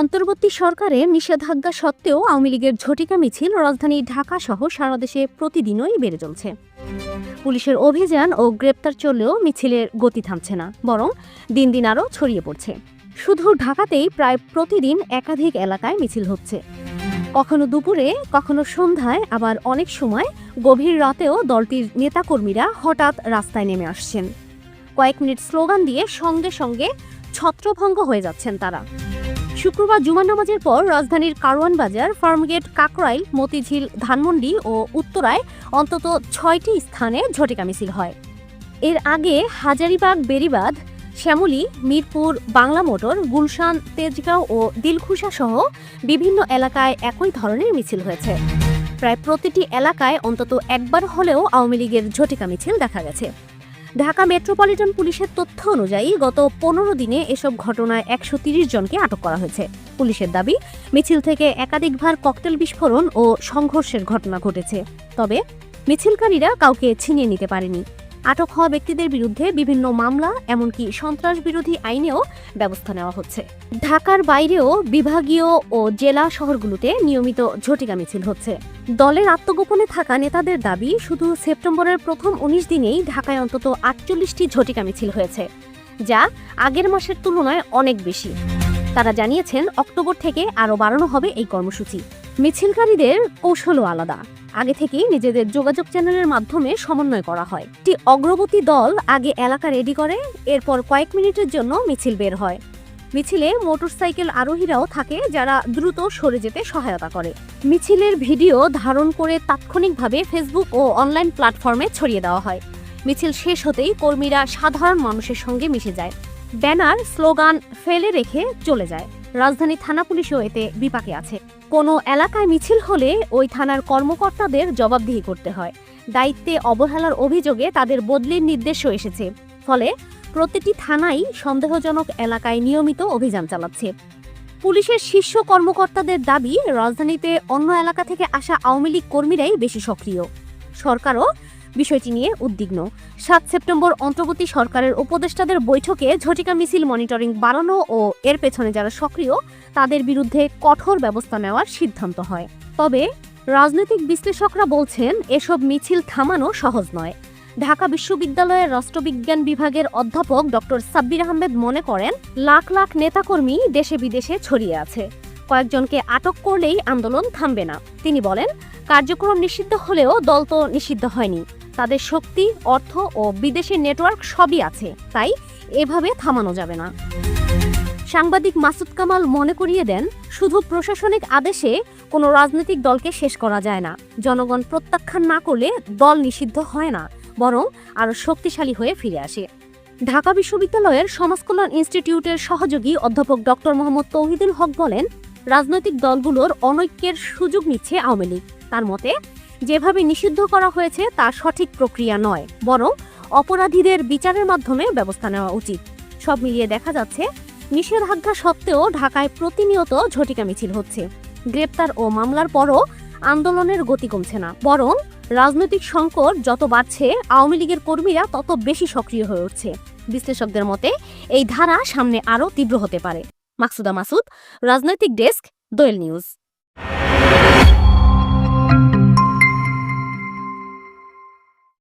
অন্তর্বর্তী সরকারের নিষেধাজ্ঞা সত্ত্বেও আওয়ামী লীগের ঝটিকা মিছিল রাজধানী ঢাকা সহ সারা দেশে প্রতিদিনই বেড়ে চলছে। পুলিশের অভিযান ও গ্রেপ্তার চললেও মিছিলের গতি থামছে না, বরং দিন দিন আরও ছড়িয়ে পড়ছে। শুধু ঢাকাতেই প্রায় প্রতিদিন একাধিক এলাকায় মিছিল হচ্ছে। কখনো দুপুরে, কখনো সন্ধ্যায়, আবার অনেক সময় গভীর রাতেও দলটির নেতাকর্মীরা হঠাৎ রাস্তায় নেমে আসছেন। কয়েক মিনিট স্লোগান দিয়ে সঙ্গে সঙ্গে ছত্রভঙ্গ হয়ে যাচ্ছেন তারা। শুক্রবার জুমার নামাজের পর রাজধানীর কারওয়ান বাজার, ফার্মগেট, কাকরাইল, মতিঝিল, ধানমন্ডি ও উত্তরায় অন্তত ছয়টি স্থানে ঝটিকা মিছিল হয়। এর আগে হাজারিবাগ বেরিবাদ শ্যামলী, মিরপুর, বাংলা মোটর, গুলশান, তেজগাঁও ও দিলখুশা সহ বিভিন্ন এলাকায় একই ধরনের মিছিল হয়েছে। প্রায় প্রতিটি এলাকায় অন্তত একবার হলেও আওয়ামী লীগের ঝটিকা মিছিল দেখা গেছে। ঢাকা মেট্রোপলিটন পুলিশের তথ্য অনুযায়ী গত পনেরো দিনে এসব ঘটনায় একশো জনকে আটক করা হয়েছে। পুলিশের দাবি, মিছিল থেকে একাধিকবার ককটেল বিস্ফোরণ ও সংঘর্ষের ঘটনা ঘটেছে। তবে মিছিলকারীরা কাউকে ছিনিয়ে নিতে পারেনি। আটক হওয়া ব্যক্তিদের বিরুদ্ধে বিভিন্ন মামলা, এমনকি সন্ত্রাস বিরোধী আইনেও ব্যবস্থা নেওয়া হচ্ছে। ঢাকার বাইরেও বিভাগীয় ও জেলা শহরগুলোতে নিয়মিত ঝটিকা মিছিল হচ্ছে। দলের আত্মগোপনে থাকা নেতাদের দাবি, শুধু সেপ্টেম্বরের প্রথম উনিশ দিনেই ঢাকায় অন্তত আটচল্লিশটি ঝটিকা মিছিল হয়েছে, যা আগের মাসের তুলনায় অনেক বেশি। তারা জানিয়েছেন, অক্টোবর থেকে আরও বাড়ানো হবে এই কর্মসূচি। মিছিলকারীদের কৌশলও আলাদা। আগে থেকেই নিজেদের যোগাযোগ চ্যানেলের মাধ্যমে সমন্বয় করা হয়। একটি অগ্রবর্তী দল আগে এলাকা রেডি করে, এরপর কয়েক মিনিটের জন্য মিছিল বের হয়। মিছিলে মোটরসাইকেল আরোহীরাও থাকে, যারা দ্রুত সরে যেতে সহায়তা করে। মিছিলের ভিডিও ধারণ করে তাৎক্ষণিকভাবে ফেসবুক ও অনলাইন প্ল্যাটফর্মে ছড়িয়ে দেওয়া হয়। মিছিল শেষ হতেই কর্মীরা সাধারণ মানুষের সঙ্গে মিশে যায়। ব্যানার, স্লোগান ফেলে রেখে চলে যায়। রাজধানী থানা পুলিশও এতে বিপাকে আছে। কোনো এলাকায় মিছিল হলে ওই থানার কর্মকর্তাদের জবাবদিহি করতে হয়। দায়িত্বে অবহেলার অভিযোগে তাদের বদলির নির্দেশও এসেছে। ফলে প্রতিটি থানাই সন্দেহজনক এলাকায় নিয়মিত অভিযান চালাচ্ছে। পুলিশের শীর্ষ কর্মকর্তাদের দাবি, রাজধানীতে অন্য এলাকা থেকে আসা আওয়ামী লীগ কর্মীরাই বেশি সক্রিয়। সরকারও বিষয়টি নিয়ে উদ্বিগ্ন। সাত সেপ্টেম্বর অন্তর্বর্তী সরকারের উপদেষ্টাদের বৈঠকে ঝটিকা মিছিল মনিটরিং বাড়ানো ও এর পেছনে যারা সক্রিয়, তাদের বিরুদ্ধে কঠোর ব্যবস্থা নেওয়ার সিদ্ধান্ত হয়। তবে রাজনৈতিক বিশ্লেষকরা বলছেন, এসব মিছিল থামানো সহজ নয়। ঢাকা বিশ্ববিদ্যালয়ের রাষ্ট্রবিজ্ঞান বিভাগের অধ্যাপক ডক্টর সাব্বির আহমেদ মনে করেন, লাখ লাখ নেতাকর্মী দেশে বিদেশে ছড়িয়ে আছে। কয়েকজনকে আটক করলেই আন্দোলন থামবে না। তিনি বলেন, কার্যক্রম নিষিদ্ধ হলেও দল তো নিষিদ্ধ হয়নি। তাদের শক্তি, অর্থ ও বিদেশের নেটওয়ার্ক সবই আছে। তাই এভাবে থামানো যাবে না। সাংবাদিক মাসুদ কামাল মনে করিয়ে দেন, শুধু প্রশাসনিক আদেশে কোনো রাজনৈতিক দলকে শেষ করা যায় না। জনগণ প্রত্যাখ্যান না করলে দল নিষিদ্ধ হয় না, বরং আরও শক্তিশালী হয়ে ফিরে আসে। ঢাকা বিশ্ববিদ্যালয়ের সমাজকল্যাণ ইনস্টিটিউটের সহযোগী অধ্যাপক ডক্টর মোহাম্মদ তৌহিদুল হক বলেন, রাজনৈতিক দলগুলোর অনৈক্যের সুযোগ নিচ্ছে আওয়ামী লীগ। তার মতে যেভাবে নিষিদ্ধ করা হয়েছে তা সঠিক প্রক্রিয়া নয়, বরং অপরাধীদের বিচারের মাধ্যমে ব্যবস্থা নেওয়া উচিত। সব মিলিয়ে দেখা যাচ্ছে, নিষেধাজ্ঞা সত্ত্বেও ঢাকায় প্রতিনিয়ত ঝটিকা মিছিল হচ্ছে। গ্রেপ্তার ও মামলার পরও আন্দোলনের গতি কমছে না, বরং রাজনৈতিক সংকট যত বাড়ছে, আওয়ামী লীগের কর্মীরা তত বেশি সক্রিয় হয়ে উঠছে। বিশ্লেষকদের মতে, এই ধারা সামনে আরও তীব্র হতে পারে। মাকসুদা মাসুদ, রাজনৈতিক ডেস্ক, দোয়েল নিউজ।